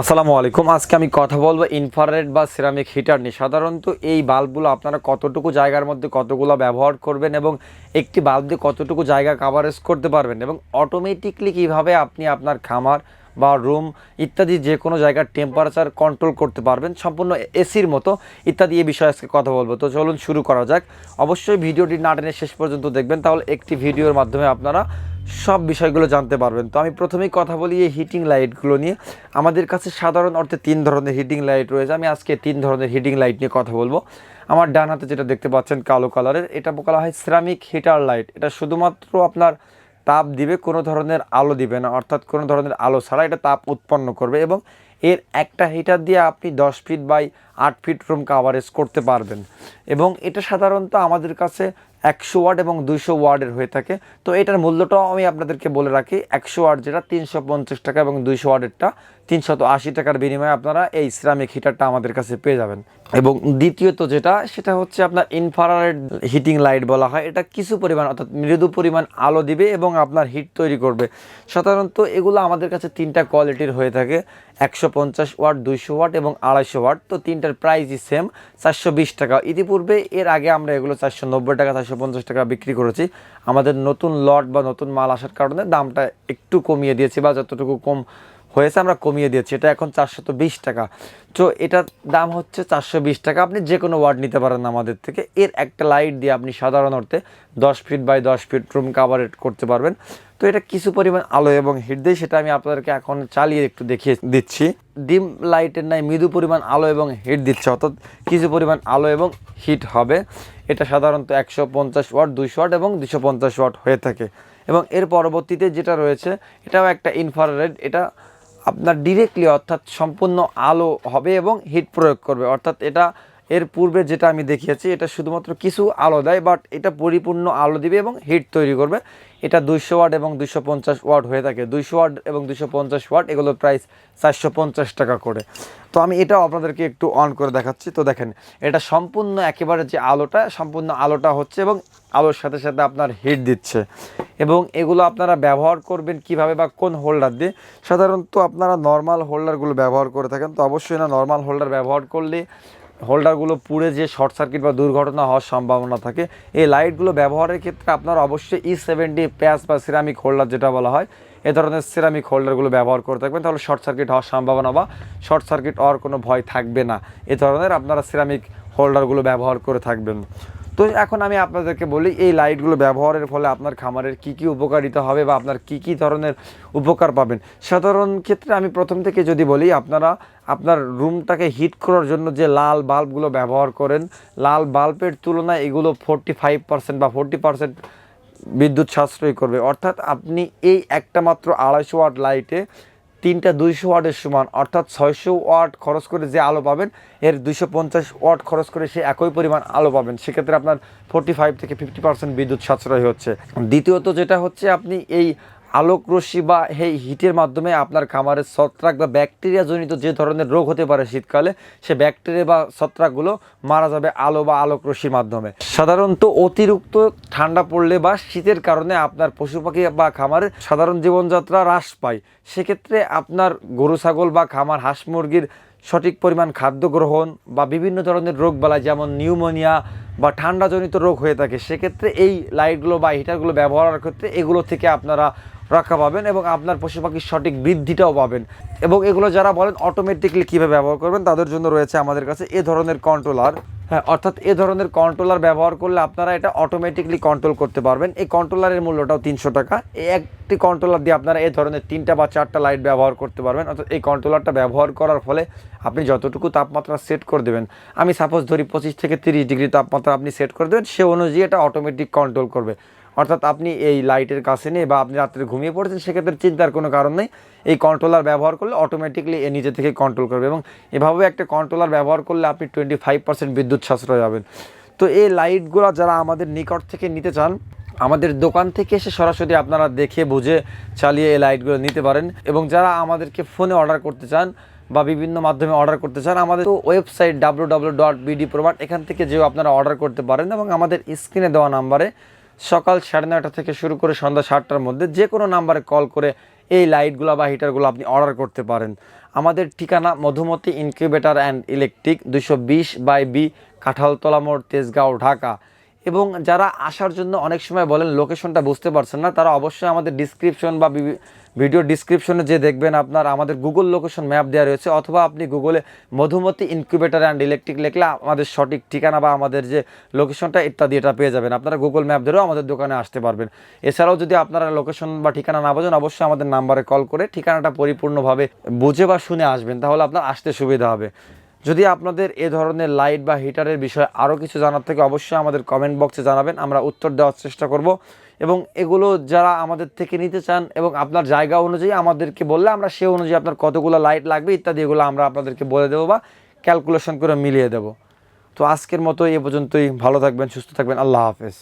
আসসালামু আলাইকুম। আজকে আমি কথা বলব ইনফ্রারেড বা সিরামিক হিটার নিয়ে। সাধারণত এই বাল্বগুলো আপনারা কতটুকু জায়গার মধ্যে কতগুলো ব্যবহার করবেন এবং একটি বাল্ব দিয়ে কতটুকু জায়গা কাভারেজ করতে পারবেন এবং অটোমেটিকলি কীভাবে আপনি আপনার খামার বা রুম ইত্যাদি যে কোনো জায়গার টেম্পারেচার কন্ট্রোল করতে পারবেন, সম্পূর্ণ এসির মতো ইত্যাদি এ বিষয়ে আজকে কথা বলব। তো চলুন শুরু করা যাক। অবশ্যই ভিডিওটি না টেনে শেষ পর্যন্ত দেখবেন, তাহলে একটি ভিডিওর মাধ্যমে আপনারা সব বিষয়গুলো জানতে পারবেন। তো আমি প্রথমেই কথা বলি এই হিটিং লাইটগুলো নিয়ে। আমাদের কাছে সাধারণ অর্থে তিন ধরনের হিটিং লাইট রয়েছে। আমি আজকে তিন ধরনের হিটিং লাইট নিয়ে কথা বলব। আমার ডান হাতে যেটা দেখতে পাচ্ছেন কালো কালারের এটা বলা হয় সিরামিক হিটার লাইট এটা শুধুমাত্র আপনার তাপ দিবে, কোনো ধরনের আলো দিবে না। অর্থাৎ কোনো ধরনের আলো ছাড়া এটা তাপ উৎপন্ন করবে এবং এর একটা হিটার দিয়ে আপনি দশ ফিট বাই আট ফিট রুম কাভারেজ করতে পারবেন। এবং এটা সাধারণত আমাদের কাছে একশো ওয়াট এবং দুইশো ওয়ার্ডের হয়ে থাকে। তো এটার মূল্যটাও আমি আপনাদেরকে বলে রাখি, একশো ওয়াট যেটা তিনশো পঞ্চাশ টাকা এবং দুইশো ওয়ার্ডেরটা তিনশত আশি টাকার বিনিময়ে আপনারা এই সিরামিক হিটারটা আমাদের কাছে পেয়ে যাবেন। এবং দ্বিতীয়ত যেটা, সেটা হচ্ছে আপনার ইনফ্রারেড হিটিং লাইট বলা হয়। এটা কিছু পরিমাণ, অর্থাৎ মৃদু পরিমাণ আলো দিবে এবং আপনার হিট তৈরি করবে। সাধারণত এগুলো আমাদের কাছে তিনটা কোয়ালিটির হয়ে থাকে, একশো পঞ্চাশ ওয়াট, দুইশো ওয়াট এবং আড়াইশো ওয়াট। তো তিনটার প্রাইসই সেম চারশো বিশ টাকা। ইতিপূর্বে এর আগে আমরা এগুলো চারশো নব্বই টাকা চারশো পঞ্চাশ টাকা বিক্রি করেছি। আমাদের নতুন লট বা নতুন মাল আসার কারণে দামটা একটু কমিয়ে দিয়েছি বা যতটুকু কম হয়েছে আমরা কমিয়ে দিয়েছি। এটা এখন চারশো বিশ টাকা। তো এটার দাম হচ্ছে চারশো বিশ টাকা। আপনি যে কোনো ওয়ার্ড নিতে পারেন আমাদের থেকে। এর একটা লাইট দিয়ে আপনি সাধারণ অর্থে দশ ফিট বাই দশ ফিট রুম কাভারেট করতে পারবেন। তো এটা কিছু পরিমাণ আলো এবং হিট দেয় সেটা আমি আপনাদেরকে এখন চালিয়ে একটু দেখিয়ে দিচ্ছি। ডিম লাইটের নাই মৃদু পরিমাণ আলো এবং হিট দিচ্ছে, অর্থাৎ কিছু পরিমাণ আলো এবং হিট হবে। এটা সাধারণত একশো পঞ্চাশ ওয়াট, দুইশো ওয়াট এবং দুশো পঞ্চাশ ওয়াট হয়ে থাকে। এবং এর পরবর্তীতে যেটা রয়েছে, এটাও একটা ইনফ্রারেড এটা আপনার ডিরেক্টলি অর্থাৎ সম্পূর্ণ আলো হবে এবং হিট প্রয়োগ করবে। অর্থাৎ এটা এর পূর্বে যেটা আমি দেখিয়েছি, এটা শুধুমাত্র কিছু আলো দেয় বাট এটা পরিপূর্ণ আলো দিবে এবং হিট তৈরি করবে। এটা দুইশো ওয়াট এবং দুইশো পঞ্চাশ ওয়াট হয়ে থাকে। দুইশো ওয়াট এবং দুইশো পঞ্চাশ ওয়াট, এগুলোর প্রাইস চারশো পঞ্চাশ টাকা করে। তো আমি এটাও আপনাদেরকে একটু অন করে দেখাচ্ছি। তো দেখেন, এটা সম্পূর্ণ একেবারে যে আলোটা, সম্পূর্ণ আলোটা হচ্ছে এবং আলোর সাথে সাথে আপনার হিট দিচ্ছে। এবং এগুলো আপনারা ব্যবহার করবেন কীভাবে বা কোন হোল্ডার দিয়ে? সাধারণত আপনারা নর্মাল হোল্ডারগুলো ব্যবহার করে থাকেন। তো অবশ্যই না নর্মাল হোল্ডার ব্যবহার করলে হোল্ডারগুলো পুড়ে যে শর্ট সার্কিট বা দুর্ঘটনা হওয়ার সম্ভাবনা থাকে, এই লাইটগুলো ব্যবহারের ক্ষেত্রে আপনার অবশ্যই ই সেভেন্টি প্যাস বা সিরামিক হোল্ডার যেটা বলা হয়, এ ধরনের সিরামিক হোল্ডারগুলো ব্যবহার করে থাকবেন। তাহলে শর্ট সার্কিট হওয়ার সম্ভাবনা বা শর্ট সার্কিট হওয়ার কোনো ভয় থাকবে না। এ ধরনের আপনারা সিরামিক হোল্ডারগুলো ব্যবহার করে থাকবেন। তো এখন আমি আপনাদেরকে বলি, এই লাইটগুলো ব্যবহারের ফলে আপনার খামারের কি কি উপকারিতা হবে বা আপনার কি কি ধরনের উপকার পাবেন? সাধারণ ক্ষেত্রে আমি প্রথম থেকে যদি বলি, আপনারা আপনার রুমটাকে হিট করার জন্য যে লাল বাল্বগুলো ব্যবহার করেন, লাল বাল্বের তুলনায় এগুলো ফোরটি ফাইভ পার্সেন্ট বা ফোরটি পার্সেন্ট বিদ্যুৎ সাশ্রয় করবে। অর্থাৎ আপনি এই একটা মাত্র আড়াইশো ওয়াট লাইটে তিনটা দুইশো ওয়াটের সমান, অর্থাৎ ছয়শো ওয়াট খরচ করে যে আলো পাবেন, এর দুইশো পঞ্চাশ ওয়াট খরচ করে সে একই পরিমাণ আলো পাবেন। সেক্ষেত্রে আপনার ফোর্টি ফাইভ থেকে ফিফটি পার্সেন্ট বিদ্যুৎ সাশ্রয় হচ্ছে। দ্বিতীয়ত যেটা হচ্ছে, আপনি এই আলোক রশ্মি বা এই হিটের মাধ্যমে আপনার খামারের ছত্রাক বা ব্যাকটেরিয়া জনিত যে ধরনের রোগ হতে পারে শীতকালে, সে ব্যাকটেরিয়া বা ছত্রাকগুলো মারা যাবে আলো বা আলোক রশ্মির মাধ্যমে। সাধারণত অতিরিক্ত ঠান্ডা পড়লে বা শীতের কারণে আপনার পশু পাখি বা খামারের সাধারণ জীবনযাত্রা হ্রাস পায়। সেক্ষেত্রে আপনার গরু, ছাগল বা খামার হাঁস মুরগির সঠিক পরিমাণ খাদ্য গ্রহণ বা বিভিন্ন ধরনের রোগ বালাই যেমন নিউমোনিয়া বা ঠান্ডাজনিত রোগ হয়ে থাকে, সেক্ষেত্রে এই লাইটগুলো বা হিটারগুলো ব্যবহারের ক্ষেত্রে এগুলো থেকে আপনারা রক্ষা পাবেন এবং আপনার পশু পাখির সঠিক বৃদ্ধিটাও পাবেন। এবং এগুলো যারা বলেন অটোমেটিকলি কীভাবে ব্যবহার করবেন, তাদের জন্য রয়েছে আমাদের কাছে এ ধরনের কন্ট্রোলার হ্যাঁ অর্থাৎ এ ধরনের কন্ট্রোলার ব্যবহার করলে আপনারা এটা অটোমেটিকলি কন্ট্রোল করতে পারবেন। এই কন্ট্রোলারের মূল্যটাও তিনশো টাকা। এই একটি কন্ট্রোলার দিয়ে আপনারা এ ধরনের তিনটা বা চারটা লাইট ব্যবহার করতে পারবেন। অর্থাৎ এই কন্ট্রোলারটা ব্যবহার করার ফলে আপনি যতটুকু তাপমাত্রা সেট করে দেবেন, আমি সাপোজ ধরি পঁচিশ থেকে তিরিশ ডিগ্রি তাপমাত্রা আপনি সেট করে দেবেন, সে অনুযায়ী এটা অটোমেটিক কন্ট্রোল করবে। অর্থাৎ আপনি এই লাইটের কাছে নেই বা আপনি রাত্রে ঘুমিয়ে পড়েছেন, সেক্ষেত্রে চিন্তার কোনো কারণ নেই। এই কন্ট্রোলার ব্যবহার করলে অটোমেটিকলি এ নিজে থেকে কন্ট্রোল করবে এবং এভাবে একটা কন্ট্রোলার ব্যবহার করলে আপনি টোয়েন্টি ফাইভ পার্সেন্ট বিদ্যুৎ সাশ্রয় হবেন তো এই লাইটগুলো যারা আমাদের নিকট থেকে নিতে চান, আমাদের দোকান থেকে এসে সরাসরি আপনারা দেখে বুঝে চালিয়ে এই লাইটগুলো নিতে পারেন এবং যারা আমাদেরকে ফোনে অর্ডার করতে চান বা বিভিন্ন মাধ্যমে অর্ডার করতে চান, আমাদের website W dot BD provide এখান থেকে যেও আপনারা অর্ডার করতে পারেন এবং আমাদের স্ক্রিনে দেওয়া নাম্বারে সকাল সাড়ে নয়টা থেকে শুরু করে সন্ধ্যা সাতটার মধ্যে যে কোনো নাম্বারে কল করে এই লাইটগুলো বা হিটারগুলো আপনি অর্ডার করতে পারেন। আমাদের ঠিকানা মধুমতি ইনকিউবেটার অ্যান্ড ইলেকট্রিক দুশো বিশ বাই বি, কাঁঠালতলা মোড়, তেজগাঁও, ঢাকা। এবং যারা আসার জন্য অনেক সময় বলেন লোকেশনটা বুঝতে পারছেন না, তারা অবশ্যই আমাদের ডিসক্রিপশন বা ভিডিও ডিসক্রিপশনে যে দেখবেন আপনার আমাদের গুগল লোকেশন ম্যাপ দেওয়া রয়েছে, অথবা আপনি গুগলে মধুমতি ইনকিউবেটার অ্যান্ড ইলেকট্রিক লিখলে আমাদের সঠিক ঠিকানা বা আমাদের যে লোকেশনটা ইত্যাদি এটা পেয়ে যাবেন। আপনারা গুগল ম্যাপ ধরেও আমাদের দোকানে আসতে পারবেন। এছাড়াও যদি আপনারা লোকেশন বা ঠিকানা না বোঝেন, অবশ্যই আমাদের নাম্বারে কল করে ঠিকানাটা পরিপূর্ণভাবে বুঝে বা শুনে আসবেন, তাহলে আপনার আসতে সুবিধা হবে। যদি আপনাদের এ ধরনের লাইট বা হিটারের বিষয়ে আরও কিছু জানার থেকে, অবশ্যই আমাদের কমেন্ট বক্সে জানাবেন, আমরা উত্তর দেওয়ার চেষ্টা করব। এবং এগুলো যারা আমাদের থেকে নিতে চান এবং আপনার জায়গা অনুযায়ী আমাদেরকে বললে আমরা সে অনুযায়ী আপনার কতগুলো লাইট লাগবে ইত্যাদি এগুলো আমরা আপনাদেরকে বলে দেবো বা ক্যালকুলেশন করে মিলিয়ে দেবো। তো আজকের মতো এ পর্যন্তই, ভালো থাকবেন, সুস্থ থাকবেন, আল্লাহ হাফেজ।